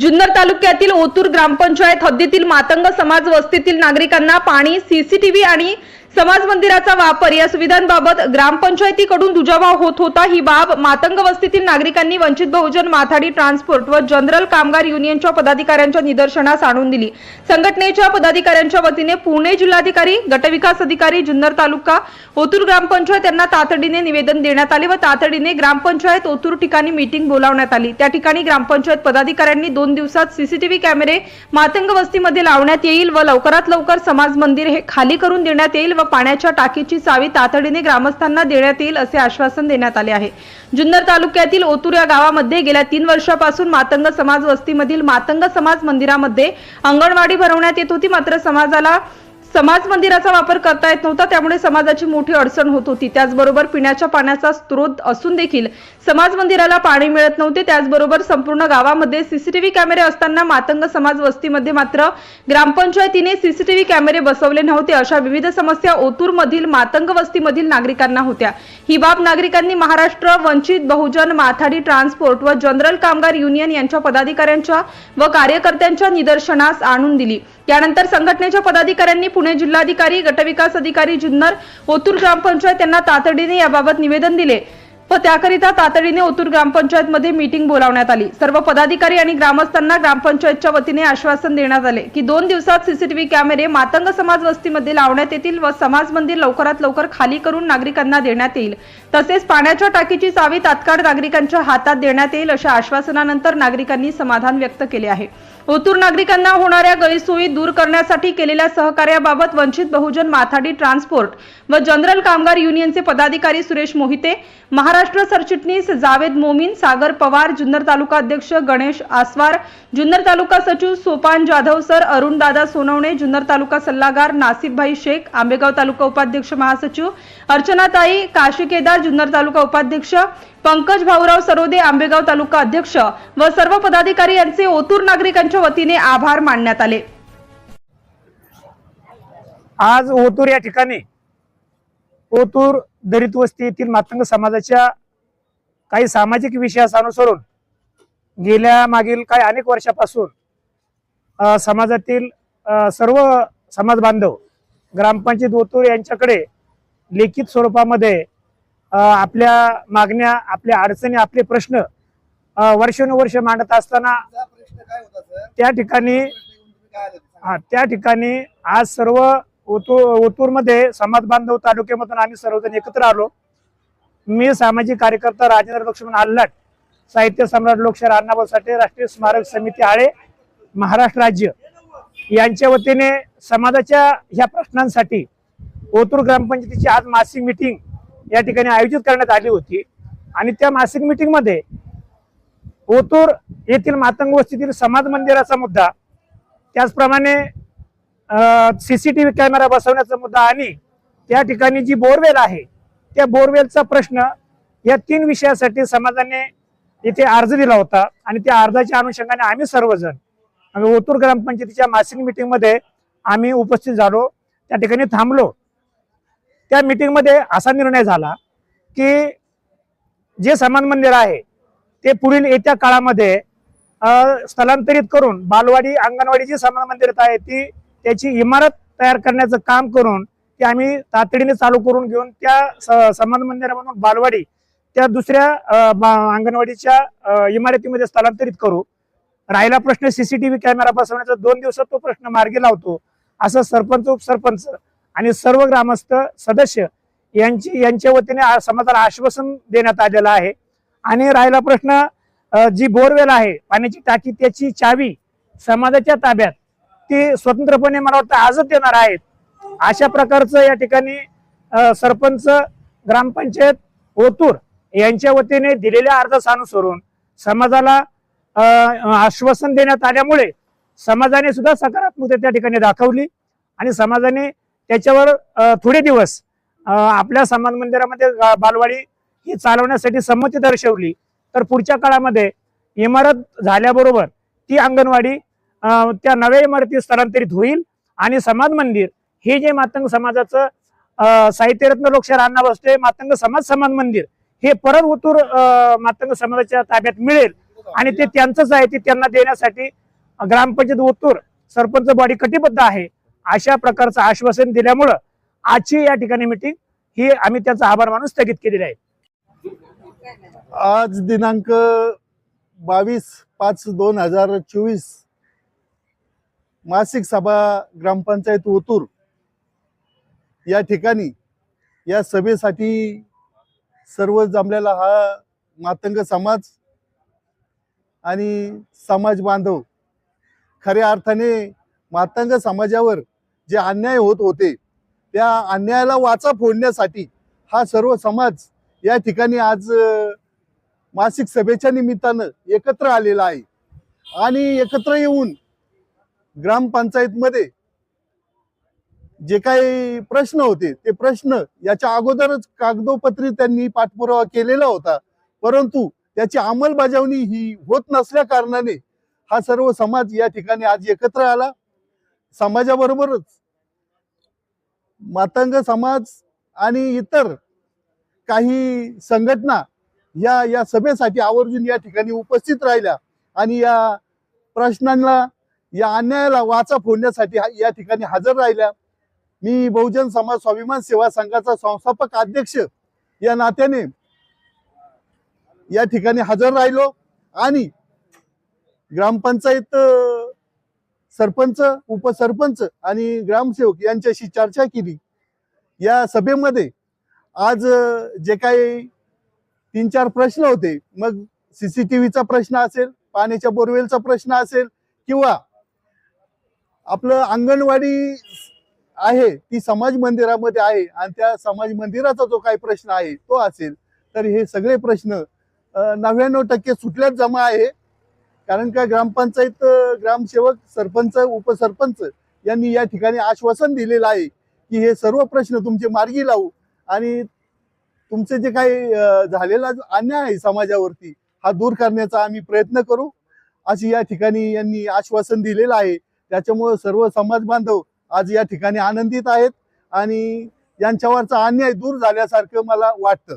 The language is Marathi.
जुन्नर तालुक्यातील ओतूर ग्रामपंचायत हद्दीतील मातंग समाज वस्तीतील नागरिकांना पाणी सीसीटीव्ही आणि समाज मंदिराचा वापर या सुविधांबाबत ग्रामपंचायतीकडून दुजाभाव होत होता. ही बाब मातंग वस्तीतील नागरिकांनी वंचित बहुजन माथाडी ट्रान्सपोर्ट व जनरल कामगार युनियनच्या पदाधिकाऱ्यांच्या निदर्शनास आणून दिली. संघटनेच्या पदाधिकाऱ्यांच्या वतीने पुणे जिल्हाधिकारी गटविकास अधिकारी जुन्नर तालुका ओतूर ग्रामपंचायत यांना तातडीने निवेदन देण्यात आले व तातडीने ग्रामपंचायत ओतूर ठिकाणी मीटिंग बोलावण्यात आली. त्या ठिकाणी ग्रामपंचायत पदाधिकाऱ्यांनी दोन दिवसात सीसीटीव्ही कॅमेरे मातंग वस्तीमध्ये लावण्यात येईल व लवकरात लवकर समाज मंदिर हे खाली करून देण्यात येईल व पाण्याच्या टाकीची चावी तातडीने ग्रामस्थांना देण्यात येईल असे आश्वासन देण्यात आले आहे. जुन्नर तालुक्यातील ओतूर या गावामध्ये गेल्या तीन वर्षापासून मातंग समाज वस्तीमधील मातंग समाज मंदिरामध्ये अंगणवाडी भरवण्यात येत होती. मात्र समाजाला समाज मंदिराचा वापर करता येत नव्हता त्यामुळे समाजाची मोठी अडचण होत होती. त्याचबरोबर पिण्याच्या पाण्याचा स्रोत असून देखील समाज मंदिराला पाणी मिळत नव्हते. त्याचबरोबर संपूर्ण गावामध्ये सीसीटीव्ही कॅमेरे असताना मातंग समाज वस्तीमध्ये मात्र ग्रामपंचायतीने सीसीटीव्ही कॅमेरे बसवले नव्हते अशा विविध समस्या ओतूरमधील मातंग वस्तीमधील नागरिकांना होत्या. ही बाब नागरिकांनी महाराष्ट्र वंचित बहुजन माथाडी ट्रान्सपोर्ट व जनरल कामगार युनियन यांच्या पदाधिकाऱ्यांच्या व कार्यकर्त्यांच्या निदर्शनास आणून दिली. त्यानंतर संघटनेच्या पदाधिकाऱ्यांनी पुणे जिल्हाधिकारी गटविकास अधिकारी जुन्नर ओतूर ग्रामपंचायत यांना तातडीने याबाबत निवेदन दिले व त्याकरिता तातडीने ओतूर ग्रामपंचायत मध्ये मीटिंग बोलावण्यात आली. सर्व पदाधिकारी आणि ग्रामस्थांना ग्रामपंचायतच्या वतीने आश्वासन देण्यात आले की दोन दिवसात सीसीटीव्ही कॅमेरे मातंग समाज वस्तीमध्ये लावण्यात येतील व समाज मंदिर लवकरात लवकर खाली करून नागरिकांना देण्यात येईल. तसेच पाण्याच्या टाकीची चावी तात्काळ नागरिकांच्या हातात देण्यात येईल अशा आश्वासनानंतर नागरिकांनी समाधान व्यक्त केले आहे. ओतूर नागरिकांना होणाऱ्या गैरसोयी दूर करण्यासाठी केलेल्या सहकार्याबाबत वंचित बहुजन माथाडी ट्रान्सपोर्ट व जनरल कामगार युनियनचे पदाधिकारी सुरेश मोहिते महाराष्ट्र सरचिटणीस जावेद मोमीन सागर पवार जुन्नर तालुका अध्यक्ष गणेश आसवार जुन्नर तालुका सचिव सोपान जाधव सर अरुणदादा सोनवणे जुन्नर तालुका सल्लागार नासिफभाई शेख आंबेगाव तालुका उपाध्यक्ष महासचिव अर्चनाताई काशी केदार जुन्नर तालुका उपाध्यक्ष पंकज भाऊराव सरोदे आंबेगाव तालुका अध्यक्ष व सर्व पदाधिकारी यांचे ओतूर नागरिकांच्या वतीने आभार मानण्यात आले. आज ओतूर या ठिकाणी ओतूर दलित वस्ती येथील मातंग समाजाच्या काही सामाजिक विषयास अनुसरून गेल्या मागील काही अनेक वर्षापासून समाजातील सर्व समाज बांधव ग्रामपंचायत ओतूर यांच्याकडे लिखित स्वरूपामध्ये आपल्या मागण्या आपल्या अडचणी आपले प्रश्न वर्षानुवर्ष मांडत असताना त्या ठिकाणी? हा त्या ठिकाणी आज सर्व ओतूर ओतूरमध्ये समाज बांधव तालुक्यामधून आम्ही सर्वजण एकत्र आलो मी सामाजिक कार्यकर्ता राजेंद्र लक्ष्मण आल्लाट साहित्य सम्राट लोकशाहीर अण्णाभाऊ साठे राष्ट्रीय स्मारक समिती आळे महाराष्ट्र राज्य यांच्या वतीने समाजाच्या ह्या प्रश्नांसाठी ओतूर ग्रामपंचायतीची आज मासिक मिटिंग या ठिकाणी आयोजित करण्यात आली होती. आणि त्या मासिक मिटिंगमध्ये ओतूर येथील मातंग वस्तीतील समाज मंदिराचा मुद्दा त्याचप्रमाणे सीसीटीव्ही कॅमेरा बसवण्याचा मुद्दा आणि त्या ठिकाणी जी बोरवेल आहे त्या बोरवेलचा प्रश्न या तीन विषयासाठी समाजाने इथे अर्ज दिला होता. आणि त्या अर्जाच्या अनुषंगाने आम्ही सर्वजण म्हणजे आम्ही ओतूर ग्रामपंचायतीच्या मासिक meeting आम्ही उपस्थित झालो. त्या ठिकाणी थांबलो. त्या मिटिंगमध्ये असा निर्णय झाला की जे समान मंदिर आहे ते पुढील येत्या काळामध्ये स्थलांतरित करून बालवाडी अंगणवाडी जी समान मंदिरात आहे ती त्याची इमारत तयार करण्याचं काम करून ती आम्ही तातडीने चालू करून घेऊन त्या समान मंदिरामधून बालवाडी त्या दुसऱ्या अंगणवाडीच्या इमारतीमध्ये स्थलांतरित करू. राहिला प्रश्न सीसीटीव्ही कॅमेरा बसवण्याचा दोन दिवसात तो प्रश्न मार्गी लावतो. असं सरपंच उपसरपंच आणि सर्व ग्रामस्थ सदस्य यांची यांच्या वतीने समाजाला आश्वासन देण्यात आलेलं आहे. आणि राहिला प्रश्न जी बोरवेल आहे पाण्याची टाकी त्याची चावी समाजाच्या ताब्यात ती स्वतंत्रपणे मला वाटतं आजच देणार आहेत. अशा प्रकारचं या ठिकाणी सरपंच ग्रामपंचायत ओतूर यांच्या वतीने दिलेल्या अर्जासानुसरून समाजाला आश्वासन देण्यात आल्यामुळे समाजाने सुद्धा सकारात्मकता त्या ठिकाणी दाखवली आणि समाजाने त्याच्यावर थोडे दिवस आपल्या समाज मंदिरामध्ये बालवाडी ही चालवण्यासाठी संमती दर्शवली. तर पुढच्या काळामध्ये इमारत झाल्याबरोबर ती अंगणवाडी त्या नव्या इमारतीत स्थलांतरित होईल आणि समाज मंदिर हे जे मातंग समाजाचं साहित्यरत्न लोकशाही अण्णा बसते मातंग समाज समाज मंदिर हे परत उतूर मातंग समाजाच्या ताब्यात मिळेल आणि ते त्यांचंच आहे ते त्यांना देण्यासाठी ग्रामपंचायत ओतूर सरपंच बॉडी कटिबद्ध आहे. अशा प्रकारचं आश्वासन दिल्यामुळं आजची या ठिकाणी मिटिंग ही आम्ही त्याचा आभार मानून स्थगित केलेली आहे. आज दिनांक बावीस पाच दोन हजार चोवीस मासिक सभा ग्रामपंचायत ओतूर या ठिकाणी या सभेसाठी सर्व जमलेला हा मातंग समाज आणि समाज बांधव खऱ्या अर्थाने मातंग समाजावर जे अन्याय होत होते त्या अन्यायाला वाचा फोडण्यासाठी हा सर्व समाज या ठिकाणी आज मासिक सभेच्या निमित्तानं एकत्र आलेला आहे. आणि एकत्र येऊन ग्रामपंचायतमध्ये जे काही प्रश्न होते ते प्रश्न याच्या अगोदरच कागदोपत्री त्यांनी पाठपुरावा केलेला होता. परंतु त्याची अंमलबजावणी ही होत नसल्या कारणाने हा सर्व समाज या ठिकाणी आज एकत्र आला. समाजाबरोबरच मातंग समाज आणि इतर काही संघटना या या सभेसाठी आवर्जून या ठिकाणी उपस्थित राहिल्या आणि या प्रश्नांना या अन्यायाला वाचा फोडण्यासाठी या ठिकाणी हजर राहिल्या. मी बहुजन समाज स्वाभिमान सेवा संघाचा संस्थापक अध्यक्ष या नात्याने या ठिकाणी हजर राहिलो आणि ग्रामपंचायत सरपंच उपसरपंच आणि ग्रामसेवक यांच्याशी चर्चा केली. या सभेमध्ये आज जे काही तीन चार प्रश्न होते मग सीसीटीव्हीचा प्रश्न असेल पाण्याच्या बोरवेलचा प्रश्न असेल किंवा आपलं अंगणवाडी आहे ती समाज मंदिरामध्ये आहे आणि त्या समाज मंदिराचा जो काही प्रश्न आहे तो असेल तर हे सगळे प्रश्न नव्याण्णव टक्के सुटल्यात जमा आहे. कारण का ग्रामपंचायत ग्रामसेवक सरपंच उपसरपंच यांनी या ठिकाणी आश्वासन दिलेलं आहे की हे सर्व प्रश्न तुमचे मार्गी लावू. आणि तुमचे जे काही झालेला जो अन्याय आहे समाजावरती हा दूर करण्याचा आम्ही प्रयत्न करू. अशी या ठिकाणी यांनी आश्वासन दिलेलं आहे. त्याच्यामुळं सर्व समाज बांधव आज या ठिकाणी आनंदित आहेत आणि यांच्यावरचा अन्याय दूर झाल्यासारखं मला वाटतं.